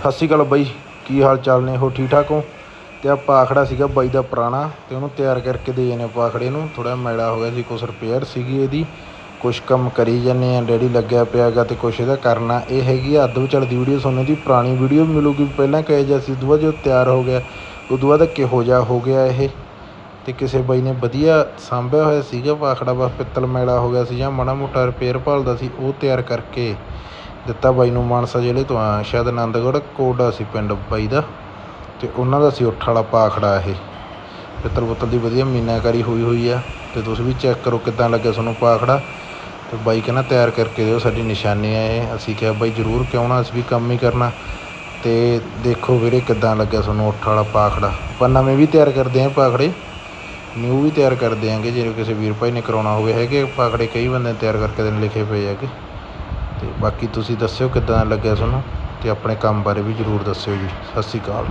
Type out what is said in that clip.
ਸਤਿ ਸ਼੍ਰੀ ਅਕਾਲ ਬਾਈ, ਕੀ ਹਾਲ ਚਾਲ ਨੇ? ਹੋ ਠੀਕ ਠਾਕ ਹੋ? ਤੇ ਆ ਪਾਖੜਾ ਸੀਗਾ ਬਾਈ ਦਾ ਪੁਰਾਣਾ ਤੇ ਉਹਨੂੰ ਤਿਆਰ ਕਰਕੇ ਦੇ ਜਾਨੇ ਪਾਖੜੇ ਨੂੰ। ਥੋੜਾ ਮੈਲਾ ਹੋ ਗਿਆ ਸੀ, ਕੁਛ ਰਿਪੇਅਰ ਸੀਗੀ ਇਹਦੀ। ਕੁਛ ਕੰਮ ਕਰੀ ਜਾਂਦੇ ਆ ਡੈਡੀ ਲੱਗਿਆ ਪਿਆਗਾ ਤੇ ਕੁਛ ਇਹਦਾ ਕਰਨਾ। ਇਹ ਹੈਗੀ ਆ ਅੱਧ ਵਿਚਾਲੇ ਦੀ ਵੀਡੀਓ, ਤੁਹਾਨੂੰ ਦੀ ਪੁਰਾਣੀ ਵੀਡੀਓ ਵੀ ਮਿਲੂਗੀ। ਪਹਿਲਾਂ ਕਹੇ ਜਿਹਾ ਸੀ, ਉਦੋਂ ਬਾਅਦ ਜੋ ਤਿਆਰ ਹੋ ਗਿਆ, ਉਦੋਂ ਬਾਅਦ ਕਿਹੋ ਜਿਹਾ ਹੋ ਗਿਆ ਇਹ। ਤੇ ਕਿਸੇ ਬਾਈ ਨੇ ਵਧੀਆ ਸਾਂਭਿਆ ਹੋਇਆ ਸੀਗਾ ਪਾਖੜਾ, ਬਸ ਪਿੱਤਲ ਮੈਲਾ ਹੋ ਗਿਆ ਸੀ ਜਾਂ ਮਾੜਾ ਮੋਟਾ ਰਿਪੇਅਰ ਭਾਲਦਾ ਸੀ, ਉਹ ਤਿਆਰ ਕਰਕੇ। ਦਿੱਤਾ ਬਾਈ ਨੂੰ ਮਾਨਸਾ ਜ਼ਿਲ੍ਹੇ ਤੋਂ ਆ ਸ਼ਾਇਦ ਆਨੰਦਗੜ੍ਹ, ਕੋਡਾ ਸੀ ਪਿੰਡ ਬਾਈ ਦਾ। ਤੇ ਉਹਨਾਂ ਦਾ ਸੀ ਉੱਠ ਵਾਲਾ ਪਾਖੜਾ ਇਹ। ਪਿੱਤਲ ਪੁੱਤਲ ਦੀ ਵਧੀਆ ਮੀਨਾਕਾਰੀ ਹੋਈ ਹੋਈ ਆ। ਤੇ ਤੁਸੀਂ ਵੀ ਚੈੱਕ ਕਰੋ ਕਿੱਦਾਂ ਲੱਗਿਆ ਤੁਹਾਨੂੰ ਪਾਖੜਾ। ਤੇ ਬਾਈ ਕਹਿੰਦਾ, ਤਿਆਰ ਕਰਕੇ ਦਿਓ, ਸਾਡੀ ਨਿਸ਼ਾਨੀ ਆ ਇਹ। ਅਸੀਂ ਕਿਹਾ, ਬਾਈ, ਜ਼ਰੂਰ ਕਿਉਂ ਨਾ, ਅਸੀਂ ਵੀ ਕੰਮ ਹੀ ਕਰਨਾ। ਤੇ ਦੇਖੋ ਵੀਰੇ ਕਿੱਦਾਂ ਲੱਗਿਆ ਤੁਹਾਨੂੰ ਉੱਠ ਵਾਲਾ ਪਾਖੜਾ। ਆਪਾਂ ਨਵੇਂ ਵੀ ਤਿਆਰ ਕਰਦੇ ਆਂ ਪਾਖੜੇ। ਨਿਊ ਵੀ ਤਿਆਰ ਕਰਦੇ ਦਿਆਂਗੇ ਜੇ ਕਿਸੇ ਵੀਰ ਭਾਈ ਨੇ ਕਰਾਉਣਾ ਹੋਵੇ ਹੈਗੇ ਪਾਖੜੇ, ਕਈ ਬੰਦੇ ਤਿਆਰ ਕਰਕੇ ਦੇਣ ਲਿਖੇ ਪਏ ਹੈਗੇ। ਅਤੇ ਬਾਕੀ ਤੁਸੀਂ ਦੱਸਿਓ ਕਿੱਦਾਂ ਲੱਗਿਆ ਤੁਹਾਨੂੰ ਅਤੇ ਆਪਣੇ ਕੰਮ ਬਾਰੇ ਵੀ ਜ਼ਰੂਰ ਦੱਸਿਓ ਜੀ। ਸਤਿ ਸ਼੍ਰੀ ਅਕਾਲ।